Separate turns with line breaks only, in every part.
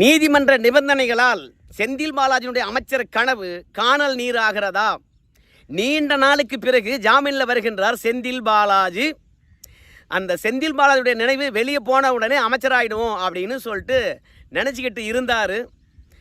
நீதிமன்ற நிபந்தனைகளால் செந்தில் பாலாஜியினுடைய அமைச்சர் கனவு காணல் நீராகிறதா? நீண்ட நாளுக்கு பிறகு ஜாமீனில் வருகின்றார் செந்தில் பாலாஜி. அந்த செந்தில் பாலாஜியுடைய நினைவு வெளியே போன உடனே அமைச்சராயிடுவோம் அப்படின்னு சொல்லிட்டு நினச்சிக்கிட்டு இருந்தார்.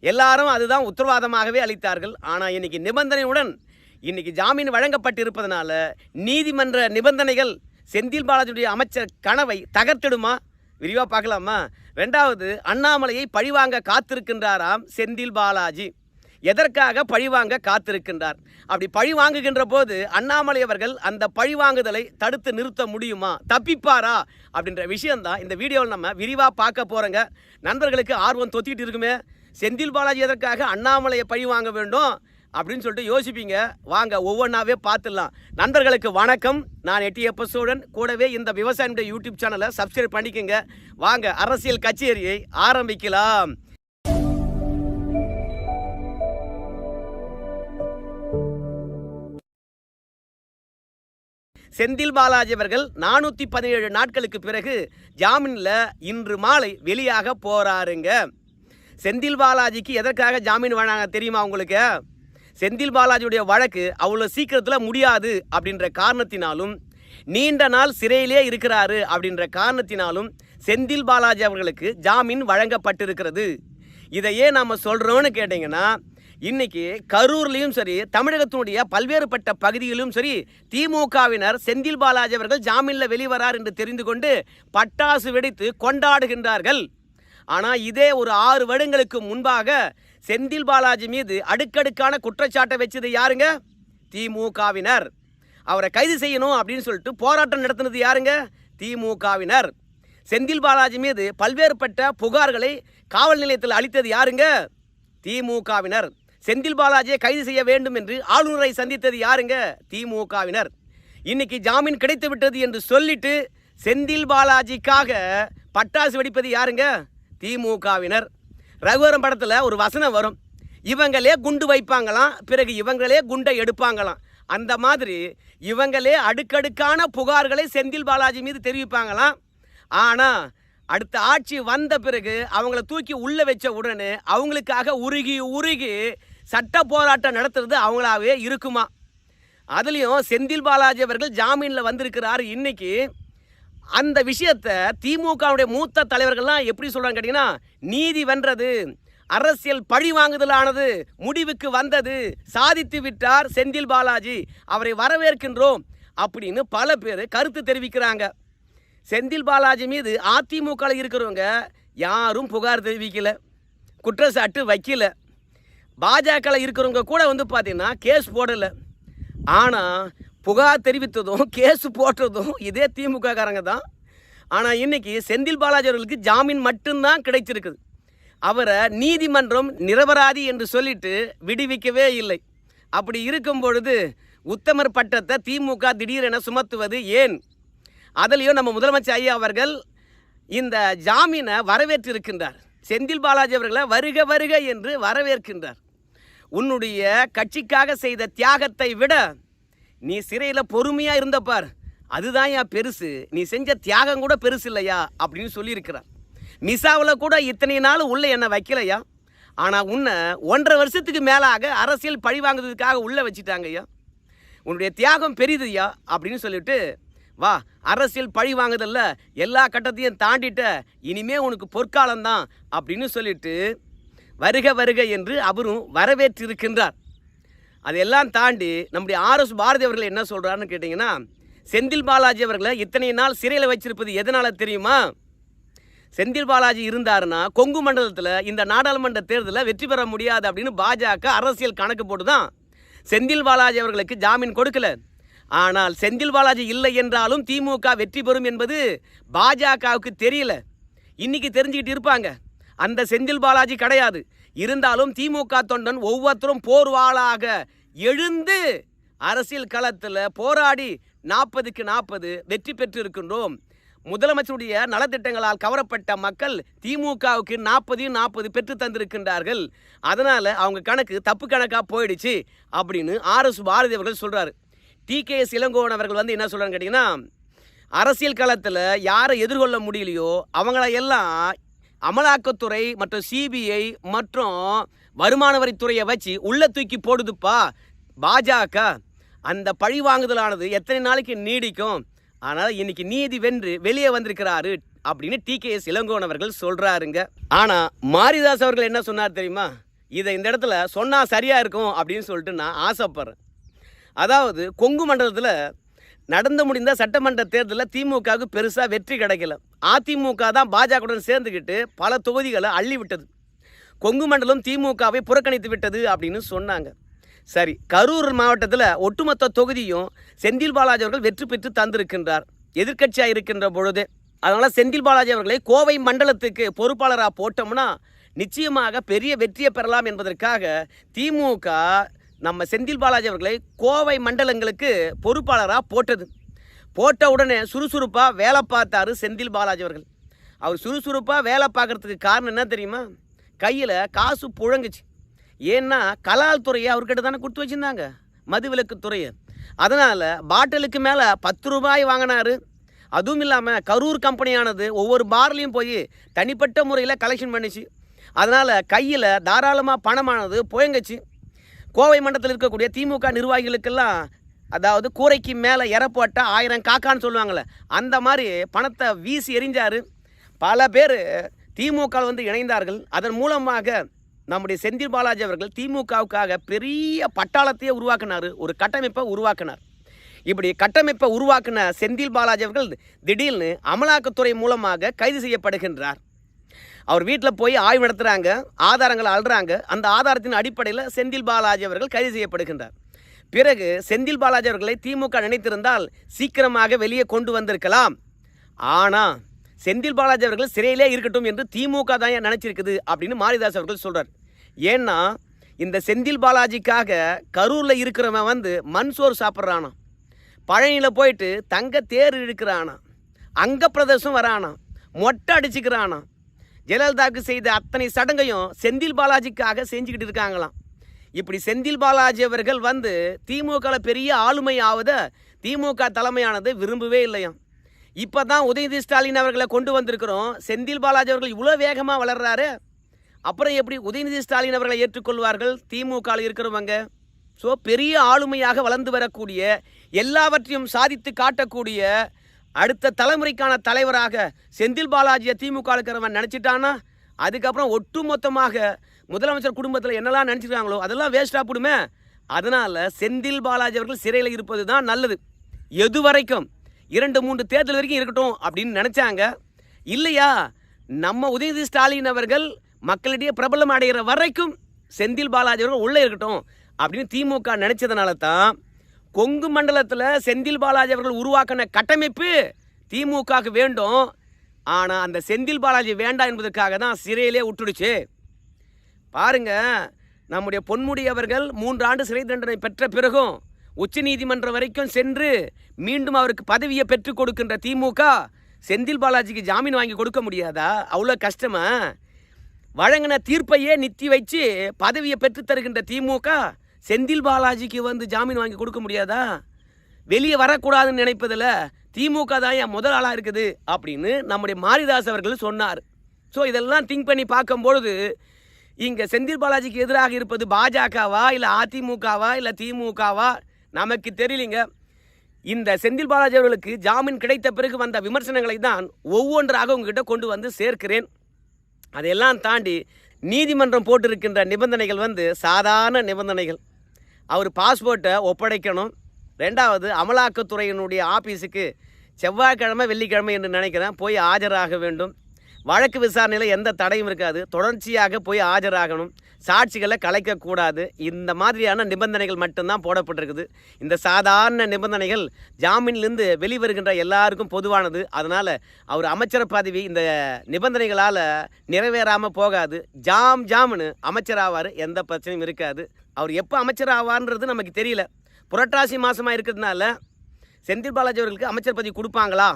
எல்லாரும் அதுதான் உத்தரவாதமாகவே அளித்தார்கள். ஆனால் இன்றைக்கி நிபந்தனையுடன் இன்னைக்கு ஜாமீன் வழங்கப்பட்டிருப்பதனால நீதிமன்ற நிபந்தனைகள் செந்தில் பாலாஜியுடைய அமைச்சர் கனவை தகர்த்திடுமா? விரிவாக பார்க்கலாமா? ரெண்டாவது அண்ணாமலையை பழிவாங்க காத்திருக்கின்றாராம் செந்தில் பாலாஜி. எதற்காக பழிவாங்க காத்திருக்கின்றார்? அப்படி பழி வாங்குகின்ற போது அண்ணாமலை அவர்கள் அந்த பழி வாங்குதலை தடுத்து நிறுத்த முடியுமா? தப்பிப்பாரா? அப்படின்ற விஷயம்தான் இந்த வீடியோவில் நம்ம விரிவாக பார்க்க போகிறோங்க நண்பர்களுக்கு ஆர்வம் தொத்திட்டு இருக்குமே. செந்தில் பாலாஜி எதற்காக அண்ணாமலையை பழி வாங்க வேண்டும்? அப்படின்னு சொல்லிட்டு யோசிப்பீங்க. வாங்க ஒவ்வொன்றாவே பார்த்துடலாம். நண்பர்களுக்கு வணக்கம். நான் எட்டி எபிசோடன் கூடவே இந்த விவசாயினுடைய யூடியூப் சேனலை சப்ஸ்கிரைப் பண்ணிக்கோங்க. வாங்க அரசியல் கச்சேரியை ஆரம்பிக்கலாம். செந்தில் பாலாஜி அவர்கள் நானூற்றி பதினேழு நாட்களுக்கு பிறகு ஜாமீனில் இன்று மாலை வெளியாக போகிறாருங்க செந்தில் பாலாஜிக்கு எதற்காக ஜாமீன் வேணாங்க தெரியுமா உங்களுக்கு? செந்தில் பாலாஜியுடைய வழக்கு அவ்வளோ சீக்கிரத்தில் முடியாது அப்படின்ற காரணத்தினாலும் நீண்ட நாள் சிறையிலே இருக்கிறாரு அப்படின்ற காரணத்தினாலும் செந்தில் பாலாஜி அவர்களுக்கு ஜாமீன் வழங்கப்பட்டிருக்கிறது. இதையே நாம் சொல்கிறோன்னு கேட்டிங்கன்னா இன்னைக்கு கரூர்லேயும் சரி தமிழகத்தினுடைய பல்வேறுபட்ட பகுதிகளிலும் சரி திமுகவினர் செந்தில் பாலாஜி அவர்கள் ஜாமீனில் வெளிவரார் என்று தெரிந்து கொண்டு பட்டாசு வெடித்து கொண்டாடுகின்றார்கள். ஆனால் இதே ஒரு ஆறு வருடங்களுக்கு முன்பாக செந்தில் பாலாஜி மீது அடுக்கடுக்கான குற்றச்சாட்டை வச்சது யாருங்க? திமுகவினர். அவரை கைது செய்யணும் அப்படின்னு சொல்லிட்டு போராட்டம் நடத்தினது யாருங்க? திமுகவினர். செந்தில் பாலாஜி மீது பல்வேறுபட்ட புகார்களை காவல் நிலையத்தில் அளித்தது யாருங்க? திமுகவினர். செந்தில் பாலாஜியை கைது செய்ய வேண்டும் என்று ஆளுநரை சந்தித்தது யாருங்க? திமுகவினர். இன்னைக்கு ஜாமீன் கிடைத்து விட்டது என்று சொல்லிட்டு செந்தில் பாலாஜிக்காக பட்டாசு வெடிப்பது யாருங்க? திமுகவினர். ரகுவரம் படத்தில் ஒரு வசனம் வரும். இவங்களே குண்டு வைப்பாங்களாம் பிறகு இவங்களே குண்டை எடுப்பாங்களாம். அந்த மாதிரி இவங்களே அடுக்கடுக்கான புகார்களை செந்தில் பாலாஜி மீது தெரிவிப்பாங்களாம். ஆனால் அடுத்த ஆட்சி வந்த பிறகு அவங்கள தூக்கி உள்ளே வச்ச உடனே அவங்களுக்காக உருகி உருகி சட்ட போராட்டம் நடத்துறது அவங்களாவே இருக்குமா? அதுலேயும் செந்தில் பாலாஜி அவர்கள் ஜாமீனில் வந்திருக்கிறார் இன்னைக்கு. அந்த விஷயத்தை திமுகவுடைய மூத்த தலைவர்கள்லாம் எப்படி சொல்கிறாங்க கேட்டிங்கன்னா நீதி வென்றது அரசியல் பழி வாங்குதலானது முடிவுக்கு வந்தது சாதித்து விட்டார் செந்தில் பாலாஜி அவரை வரவேற்கின்றோம் அப்படின்னு பல பேர் கருத்து தெரிவிக்கிறாங்க. செந்தில் பாலாஜி மீது அதிமுகவில் இருக்கிறவங்க யாரும் புகார் தெரிவிக்கல குற்றச்சாட்டு வைக்கல. பாஜகவில் இருக்கிறவங்க கூட வந்து பார்த்தீங்கன்னா கேஸ் போடலை. ஆனால் புகார் தெரிவித்ததும் கேஸு போட்டதும் இதே திமுக காரங்க தான். ஆனால் இன்னைக்கு செந்தில் பாலாஜி அவர்களுக்கு ஜாமீன் மட்டும்தான் கிடைச்சிருக்குது. அவரை நீதிமன்றம் நிரபராதி என்று சொல்லிட்டு விடுவிக்கவே இல்லை. அப்படி இருக்கும் பொழுது உத்தமர் பட்டத்தை திமுக திடீரென சுமத்துவது ஏன்? அதிலையும் நம்ம முதலமைச்சர் ஐயா அவர்கள் இந்த ஜாமீனை வரவேற்றிருக்கின்றார். செந்தில் பாலாஜி அவர்களை வருக வருக என்று வரவேற்கின்றார். உன்னுடைய கட்சிக்காக செய்த தியாகத்தை விட நீ சிறையில் பொறுமையாக இருந்தப்பார் அதுதான் யா பெருசு. நீ செஞ்ச தியாகம் கூட பெருசு இல்லையா? அப்படின்னு சொல்லியிருக்கிறார். மிசாவில் கூட இத்தனை நாள் உள்ளே என்னை வைக்கலையா? ஆனால் உன்னை ஒன்றரை வருஷத்துக்கு மேலாக அரசியல் பழி வாங்குறதுக்காக உள்ளே வச்சுட்டாங்க ஐயா. உன்னுடைய தியாகம் பெரிதுயா அப்படின்னு சொல்லிட்டு வா அரசியல் பழி வாங்குதல்ல. எல்லா கட்டத்தையும் தாண்டிட்ட. இனிமே உனக்கு பொற்காலம்தான். அப்படின்னு சொல்லிட்டு வருக வருக என்று அவரும் வரவேற்றிருக்கின்றார். அதையெல்லாம் தாண்டி நம்முடைய ஆர்எஸ் பாரதி அவர்கள் என்ன சொல்கிறாருன்னு கேட்டிங்கன்னா செந்தில் பாலாஜி அவர்களை இத்தனை நாள் சிறையில் வச்சிருப்பது எதனால் தெரியுமா? செந்தில் பாலாஜி இருந்தாருன்னா கொங்கு மண்டலத்தில் இந்த நாடாளுமன்ற தேர்தலில் வெற்றி பெற முடியாது அப்படின்னு பாஜக அரசியல் கணக்கு போட்டு தான் செந்தில் பாலாஜி அவர்களுக்கு ஜாமீன் கொடுக்கல. ஆனால் செந்தில் பாலாஜி இல்லை என்றாலும் திமுக வெற்றி பெறும் என்பது பாஜகவுக்கு தெரியல. இன்னைக்கு தெரிஞ்சுக்கிட்டு இருப்பாங்க. அந்த செந்தில் பாலாஜி கிடையாது. இருந்தாலும் திமுக தொண்டன் ஒவ்வொருத்தரும் போர்வாளாக எழுந்து அரசியல் களத்தில் போராடி நாற்பதுக்கு நாற்பது வெற்றி பெற்று இருக்கின்றோம் முதலமைச்சருடைய நலத்திட்டங்களால் கவரப்பட்ட மக்கள் திமுகவுக்கு நாற்பதையும் நாற்பது பெற்று தந்திருக்கின்றார்கள். அதனால் அவங்க கணக்கு தப்பு கணக்காக போயிடுச்சு அப்படின்னு ஆர்எஸ் பாரதி அவர்கள் சொல்கிறாரு டி கே இளங்கோவன் அவர்கள் வந்து என்ன சொல்கிறான்னு கேட்டிங்கன்னா அரசியல் களத்தில் யாரை எதிர்கொள்ள முடியலையோ அவங்கள எல்லாம் அமலாக்கத்துறை மற்றும் சிபிஐ மற்றும் வருமான வரித்துறையை வச்சு உள்ள தூக்கி போடுதுப்பா. பாஜக அந்த பழி வாங்குதலானது எத்தனை நாளைக்கு நீடிக்கும்? ஆனால் இன்னைக்கு நீதி வென்று வெளியே வந்திருக்கிறாரு அப்படின்னு டி. கே. எஸ். இளங்கோன் அவர்கள் சொல்றாருங்க. ஆனா மாரிதாஸ் அவர்கள் என்ன சொன்னார் தெரியுமா? இதை இந்த இடத்துல சொன்னா சரியா இருக்கும் அப்படின்னு சொல்லிட்டு நான் ஆசைப்படுறேன். அதாவது கொங்கு மண்டலத்தில் நடந்து முடிந்த சட்டமன்ற தேர்தலில் திமுகவுக்கு பெருசாக வெற்றி கிடைக்கல. அதிமுக தான் பாஜகவுடன் சேர்ந்துக்கிட்டு பல தொகுதிகளை அள்ளி விட்டது. கொங்கு மண்டலம் திமுகவை புறக்கணித்து விட்டது அப்படின்னு சொன்னாங்க. சரி கரூர் மாவட்டத்தில் ஒட்டுமொத்த தொகுதியும் செந்தில் பாலாஜி அவர்கள் வெற்றி பெற்று தந்திருக்கின்றார். எதிர்க்கட்சியாக இருக்கின்ற பொழுது. அதனால் செந்தில் பாலாஜி அவர்களை கோவை மண்டலத்துக்கு பொறுப்பாளராக போட்டோம்னா நிச்சயமாக பெரிய வெற்றியை பெறலாம் என்பதற்காக திமுக நம்ம செந்தில் பாலாஜி அவர்களை கோவை மண்டலங்களுக்கு பொறுப்பாளராக போட்டது. போட்ட உடனே சுறுசுறுப்பாக வேலை பார்த்தாரு செந்தில் பாலாஜி அவர்கள். அவர் சுறுசுறுப்பாக வேலை பார்க்கறதுக்கு காரணம் என்ன தெரியுமா? கையில் காசு புழங்குச்சு. ஏன்னா கலால் துறையை அவர்கிட்ட தானே கொடுத்து வச்சுருந்தாங்க. மதுவிலக்கு துறையை. அதனால் பாட்டிலுக்கு மேலே பத்து ரூபாய் வாங்கினாரு. அதுவும் இல்லாமல் கரூர் கம்பெனியானது ஒவ்வொரு பார்லையும் போய் தனிப்பட்ட முறையில் கலெக்ஷன் பண்ணிச்சு. அதனால் கையில் தாராளமாக பணமானது புயங்கச்சு கோவை மண்டலத்தில் இருக்கக்கூடிய திமுக நிர்வாகிகளுக்கெல்லாம் அதாவது கூரைக்கு மேலே எற ஆயிரம் காக்கான்னு சொல்லுவாங்கள்ல அந்த மாதிரி பணத்தை வீசி எறிஞ்சார். பல பேர் திமுக வந்து இணைந்தார்கள். அதன் மூலமாக நம்முடைய செந்தில் பாலாஜி அவர்கள் திமுகவுக்காக பெரிய பட்டாளத்தையே உருவாக்கினார். ஒரு கட்டமைப்பை உருவாக்கினார். இப்படி கட்டமைப்பை உருவாக்கின செந்தில் பாலாஜி அவர்கள் திடீர்னு அமலாக்கத்துறை மூலமாக கைது செய்யப்படுகின்றார். அவர் வீட்டில் போய் ஆய்வு நடத்துகிறாங்க ஆதாரங்களை அழுறாங்க அந்த ஆதாரத்தின் அடிப்படையில் செந்தில் பாலாஜி அவர்கள் கைது செய்யப்படுகின்றார். பிறகு செந்தில் பாலாஜி அவர்களை திமுக நினைத்திருந்தால் சீக்கிரமாக வெளியே கொண்டு வந்திருக்கலாம். ஆனால் செந்தில் பாலாஜி அவர்கள் சிறையிலே இருக்கட்டும் என்று திமுக தான் ஏன் நினச்சிருக்குது அப்படின்னு மாரிதாஸ் அவர்கள் சொல்கிறார் ஏன்னா இந்த செந்தில் பாலாஜிக்காக கரூரில் இருக்கிறவன் வந்து மண் சோறு சாப்பிட்றானா பழனியில் போயிட்டு தங்க தேர் இழுக்கிறானா அங்க பிரதேசம் வரானா மொட்டை அடிச்சுக்கிறானா ஜெயலலிதாவுக்கு செய்த அத்தனை சடங்கையும் செந்தில் பாலாஜிக்காக செஞ்சுக்கிட்டு இருக்காங்களாம். இப்படி செந்தில் பாலாஜி அவர்கள் வந்து திமுகவில் பெரிய ஆளுமை ஆவத திமுக தலைமையானது விரும்பவே இல்லையாம். இப்போ தான் உதயநிதி ஸ்டாலின் அவர்களை கொண்டு வந்திருக்கிறோம். செந்தில் பாலாஜி அவர்கள் இவ்வளோ வேகமாக வளர்றாரு. அப்புறம் எப்படி உதயநிதி ஸ்டாலின் அவர்களை ஏற்றுக்கொள்வார்கள்? திமுகவில் இருக்கிறவங்க. ஸோ பெரிய ஆளுமையாக வளர்ந்து வரக்கூடிய எல்லாவற்றையும் சாதித்து காட்டக்கூடிய அடுத்த தலைமுறைக்கான தலைவராக செந்தில் பாலாஜியை திமுக இருக்கிறவன் நினச்சிட்டானா அதுக்கப்புறம் ஒட்டுமொத்தமாக முதலமைச்சர் குடும்பத்தில் என்னெல்லாம் நினச்சிருக்காங்களோ அதெல்லாம் வேஸ்ட்டாக போடுமே. அதனால் செந்தில் பாலாஜி அவர்கள் சிறையில் இருப்பது தான் நல்லது. எது வரைக்கும்? இரண்டு மூன்று தேர்தல் வரைக்கும் இருக்கட்டும் அப்படின்னு நினச்சாங்க. இல்லையா? நம்ம உதயநிதி ஸ்டாலின் அவர்கள் மக்களிடையே பிரபலம் அடைகிற வரைக்கும் செந்தில் பாலாஜி அவர்கள் உள்ளே இருக்கட்டும் அப்படின்னு திமுக நினச்சதுனால தான் கொங்கு மண்டலத்தில் செந்தில் பாலாஜி அவர்கள் உருவாக்கின கட்டமைப்பு திமுகவுக்கு வேண்டும். ஆனால் அந்த செந்தில் பாலாஜி வேண்டாம் என்பதற்காக தான் சிறையிலே விட்டுடுச்சு. பாருங்க நம்முடைய பொன்முடி அவர்கள் மூன்றாண்டு சிறை தண்டனை பெற்ற பிறகும் உச்ச நீதிமன்றம் வரைக்கும் சென்று மீண்டும் அவருக்கு பதவியை பெற்றுக் கொடுக்கின்ற திமுக செந்தில் பாலாஜிக்கு ஜாமீன் வாங்கி கொடுக்க முடியாதா? அவ்வளோ கஷ்டமா? வழங்கின தீர்ப்பையே நித்தி வச்சு பதவியை பெற்றுத்தருகின்ற திமுக செந்தில் பாலாஜிக்கு வந்து ஜாமீன் வாங்கி கொடுக்க முடியாதா? வெளியே வரக்கூடாதுன்னு நினைப்பதில் திமுக தான் என் முதல் ஆளாக இருக்குது அப்படின்னு நம்முடைய மாரிதாஸ் அவர்கள் சொன்னார். ஸோ இதெல்லாம் திங்க் பண்ணி பார்க்கும்பொழுது இங்கே செந்தில் பாலாஜிக்கு எதிராக இருப்பது பாஜகவா இல்லை அதிமுகவா இல்லை திமுகவா? நமக்கு தெரியலிங்க. இந்த செந்தில் பாலாஜி அவர்களுக்கு ஜாமீன் கிடைத்த பிறகு வந்த விமர்சனங்களை தான் ஒவ்வொன்றாக உங்ககிட்ட கொண்டு வந்து சேர்க்கிறேன். அதையெல்லாம் தாண்டி நீதிமன்றம் போட்டிருக்கின்ற நிபந்தனைகள் வந்து சாதாரண நிபந்தனைகள். அவர் பாஸ்போர்ட்டை ஒப்படைக்கணும். ரெண்டாவது அமலாக்கத்துறையினுடைய ஆபீஸுக்கு செவ்வாய்க்கிழமை வெள்ளிக்கிழமை என்று நினைக்கிறேன். போய் ஆஜராக வேண்டும். வழக்கு விசாரணையில் எந்த தடையும் இருக்காது. தொடர்ச்சியாக போய் ஆஜராகணும். சாட்சிகளை கலைக்கக்கூடாது. இந்த மாதிரியான நிபந்தனைகள் மட்டும்தான் போடப்பட்டிருக்குது. இந்த சாதாரண நிபந்தனைகள் ஜாமீன்லேருந்து வெளிவருகின்ற எல்லாருக்கும் பொதுவானது. அதனால் அவர் அமைச்சர் பதவி இந்த நிபந்தனைகளால் நிறைவேறாமல் போகாது. ஜாம் ஜாம்னு அமைச்சராவார். எந்த பிரச்சனையும் இருக்காது. அவர் எப்போ அமைச்சர் ஆவார்ன்றது நமக்கு தெரியல. புரட்டாசி மாதமாக இருக்கிறதுனால செந்தில் பாலாஜி அவர்களுக்கு அமைச்சர் பதவி கொடுப்பாங்களா?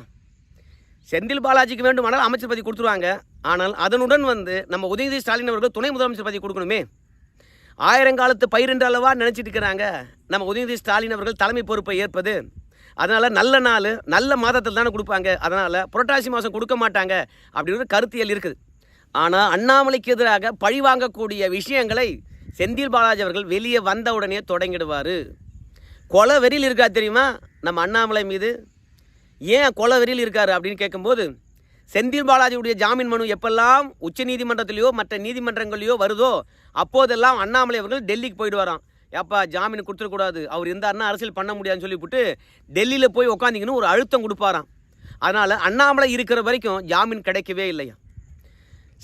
செந்தில் பாலாஜிக்கு வேண்டுமானால் அமைச்சர் பதவி கொடுத்துருவாங்க. ஆனால் அதனுடன் வந்து நம்ம உதயநிதி ஸ்டாலின் அவர்கள் துணை முதலமைச்சர் பதவி கொடுக்கணுமே. ஆயிரங்காலத்து பயிரென்ற அளவா நினச்சிட்டு இருக்கிறாங்க. நம்ம உதயநிதி ஸ்டாலின் அவர்கள் தலைமை பொறுப்பை ஏற்பது. அதனால் நல்ல நாள் நல்ல மாதத்தில் தானே கொடுப்பாங்க. அதனால் புரட்டாசி மாதம் கொடுக்க மாட்டாங்க அப்படின்ற கருத்தியல் இருக்குது. ஆனால் அண்ணாமலைக்கு எதிராக பழி வாங்கக்கூடிய விஷயங்களை செந்தில் பாலாஜி அவர்கள் வெளியே வந்த உடனே தொடங்கிடுவார். கொலை வெறியில் இருக்கா தெரியுமா? நம்ம அண்ணாமலை மீது. ஏன் கொலை வெறியில் இருக்கார் அப்படின்னு கேட்கும்போது செந்தில் பாலாஜியுடைய ஜாமீன் மனு எப்பெல்லாம் உச்ச நீதிமன்றத்திலேயோ மற்ற நீதிமன்றங்களையோ வருதோ அப்போதெல்லாம் அண்ணாமலை அவர்கள் டெல்லிக்கு போயிட்டு வரான் ஏப்பா ஜாமீன் கொடுத்துடக்கூடாது. அவர் இருந்தாருன்னா அரசியல் பண்ண முடியாதுன்னு சொல்லிவிட்டு டெல்லியில் போய் உட்காந்திங்கன்னு ஒரு அழுத்தம் கொடுப்பாராம். அதனால் அண்ணாமலை இருக்கிற வரைக்கும் ஜாமீன் கிடைக்கவே இல்லையா?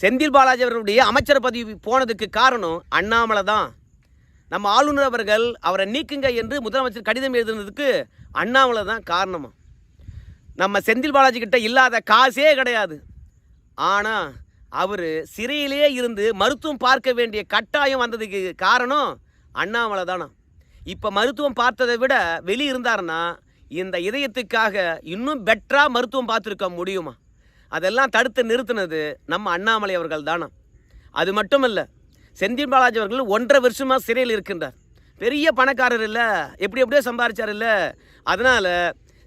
செந்தில் பாலாஜி அவர்களுடைய அமைச்சர் பதவி போனதுக்கு காரணம் அண்ணாமலை தான். நம்ம ஆளுநர் அவர்கள் அவரை நீக்குங்க என்று முதலமைச்சர் கடிதம் எழுதுனதுக்கு அண்ணாமலை தான் காரணமாக நம்ம செந்தில் பாலாஜி கிட்ட இல்லாத காசே கிடையாது. ஆனால் அவர் சிறையிலேயே இருந்து மருத்துவம் பார்க்க வேண்டிய கட்டாயம் வந்ததுக்கு காரணம் அண்ணாமலை தானா. இப்போ மருத்துவம் பார்த்ததை விட வெளியே இருந்தாருன்னா இந்த இதயத்துக்காக இன்னும் பெட்டராக மருத்துவம் பார்த்துருக்க முடியுமா? அதெல்லாம் தடுத்து நிறுத்தினது நம்ம அண்ணாமலை அவர்கள் தானா அது மட்டும் இல்லை செந்தில் பாலாஜி அவர்கள் ஒன்றரை வருஷமாக சிறையில் இருக்கின்றார். பெரிய பணக்காரர் இல்லை எப்படி எப்படியோ சம்பாரிச்சார் இல்லை. அதனால்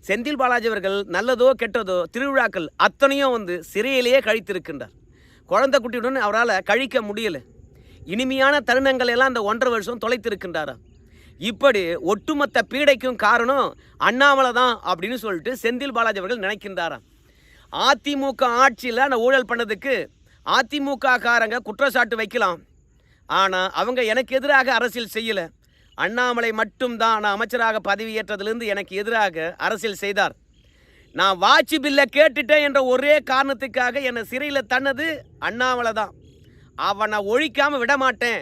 செந்தில் பாலாஜி அவர்கள் நல்லதோ கெட்டதோ திருவிழாக்கள் அத்தனையும் வந்து சிறையிலேயே கழித்திருக்கின்றார். குழந்தை குட்டியுடன் அவரால் கழிக்க முடியல. இனிமையான தருணங்களை எல்லாம் அந்த ஒன்றரை வருஷம் தொலைத்திருக்கின்றாரா. இப்படி ஒட்டுமொத்த பீடைக்கும் காரணம் அண்ணாமலை தான் அப்படின்னு சொல்லிட்டு செந்தில் பாலாஜி அவர்கள் நினைக்கின்றாராம். அதிமுக ஆட்சியில் அந்த ஊழல் பண்ணதுக்கு அதிமுக காரங்க குற்றச்சாட்டு வைக்கலாம். ஆனால் அவங்க எனக்கு எதிராக அரசியல் செய்யலை. அண்ணாமலை மட்டும்தான் நான் அமைச்சராக பதவியேற்றதுலேருந்து எனக்கு எதிராக அரசியல் செய்தார். நான் வாட்சி பில்லை கேட்டுட்டேன் என்ற ஒரே காரணத்துக்காக என்னை சிறையில் தன்னது அண்ணாமலை தான். அவனை ஒழிக்காமல் விட மாட்டேன்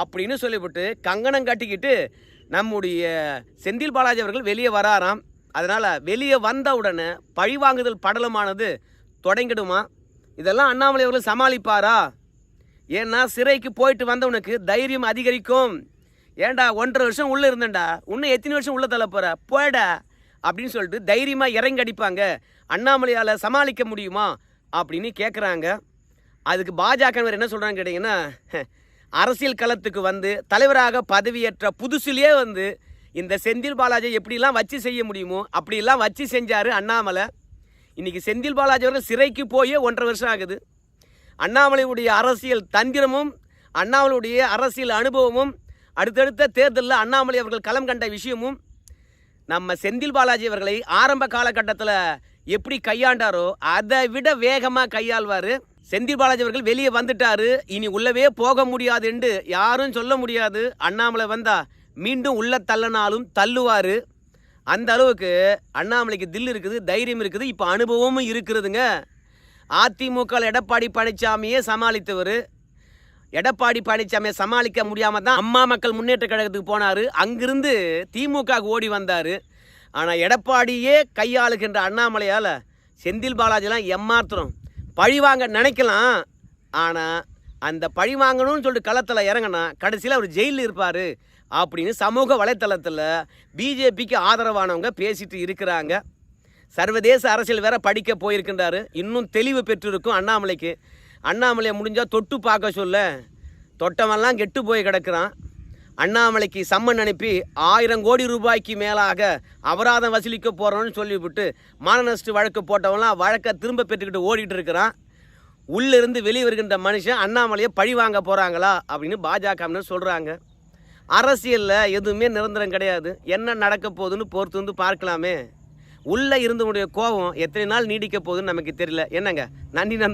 அப்படின்னு சொல்லிவிட்டு கங்கணம் கட்டிக்கிட்டு நம்முடைய செந்தில் பாலாஜி அவர்கள் வெளியே வராராம். அதனால் வெளியே வந்த உடனே பழிவாங்குதல் படலமானது தொடங்கிடுமா? இதெல்லாம் அண்ணாமலை அவர்கள் சமாளிப்பாரா? ஏன்னா சிறைக்கு போயிட்டு வந்தவனுக்கு தைரியம் அதிகரிக்கும். ஏன்டா ஒன்றரை வருஷம் உள்ளே இருந்தேன்டா. இன்னும் எத்தனை வருஷம் உள்ளே தள்ள போகிற போயடா அப்படின்னு சொல்லிட்டு தைரியமாக இறங்கி அடிப்பாங்க. அண்ணாமலையால் சமாளிக்க முடியுமா? அப்படின்னு கேட்குறாங்க அதுக்கு பாஜகவினர் என்ன சொல்கிறாங்க கேட்டிங்கன்னா அரசியல் களத்துக்கு வந்து தலைவராக பதவியேற்ற புதுசுலேயே வந்து இந்த செந்தில் பாலாஜி எப்படிலாம் வச்சு செய்ய முடியுமோ அப்படிலாம் வச்சு செஞ்சார் அண்ணாமலை. இன்றைக்கி செந்தில் பாலாஜி அவர்கள் சிறைக்கு போயே ஒன்றரை வருஷம் ஆகுது. அண்ணாமலையுடைய அரசியல் தந்திரமும் அண்ணாமலையுடைய அரசியல் அனுபவமும் அடுத்தடுத்த தேர்தலில் அண்ணாமலை அவர்கள் களம் கண்ட விஷயமும் நம்ம செந்தில் பாலாஜி அவர்களை ஆரம்ப காலகட்டத்தில் எப்படி கையாண்டாரோ அதை விட வேகமாக கையாள்வார். செந்தில் பாலாஜி அவர்கள் வெளியே வந்துட்டாரு. இனி உள்ளவே போக முடியாது என்று யாரும் சொல்ல முடியாது. அண்ணாமலை வந்தா மீண்டும் உள்ள தள்ளனாலும் தள்ளுவார். அந்த அளவுக்கு அண்ணாமலைக்கு தில் இருக்குது தைரியம் இருக்குது இப்போ அனுபவமும் இருக்கிறதுங்க. அதிமுக எடப்பாடி பழனிசாமியே சமாளித்தவர். எடப்பாடி பழனிசாமியை சமாளிக்க முடியாமல் தான் அம்மா மக்கள் முன்னேற்ற கழகத்துக்கு போனார். அங்கிருந்து திமுக ஓடி வந்தார். ஆனால் எடப்பாடியே கையாளுகின்ற அண்ணாமலையால் செந்தில் பாலாஜிலாம் எம்மாத்திரம் பழி வாங்க நினைக்கலாம். ஆனால் அந்த பழி வாங்கணும்னு சொல்லிட்டு களத்தில் இறங்கினா கடைசியில் அவர் ஜெயிலில் இருப்பார். அப்படின்னு சமூக வலைத்தளத்தில் பிஜேபிக்கு ஆதரவானவங்க பேசிட்டு இருக்கிறாங்க. சர்வதேச அரசியல் வேற படிக்க போயிருக்கின்றாரு. இன்னும் தெளிவு பெற்றிருக்கும் அண்ணாமலைக்கு. அண்ணாமலையை முடிஞ்சால் தொட்டு பார்க்க சொல்ல. தொட்டவெல்லாம் கெட்டு போய் கிடக்கிறான். அண்ணாமலைக்கு சம்மன் அனுப்பி ஆயிரம் கோடி ரூபாய்க்கு மேலாக அபராதம் வசூலிக்க போகிறோன்னு சொல்லிவிட்டு மானநஷ்ட வழக்கு போட்டவன்லாம் வழக்கை திரும்ப பெற்றுக்கிட்டு ஓடிட்டு இருக்கிறான். உள்ளிருந்து வெளியே வருகின்ற மனுஷன் அண்ணாமலையை பழி வாங்க போகிறாங்களா அப்படின்னு பாஜகவினர் சொல்கிறாங்க அரசியலில் எதுவுமே நிரந்தரம் கிடையாது. என்ன நடக்க போகுதுன்னு பொறுத்து வந்து பார்க்கலாமே. உள்ளே இருந்தவனுடைய கோபம் எத்தனை நாள் நீடிக்க போகுதுன்னு நமக்கு தெரியல. என்னங்க? நன்றி நன்றி.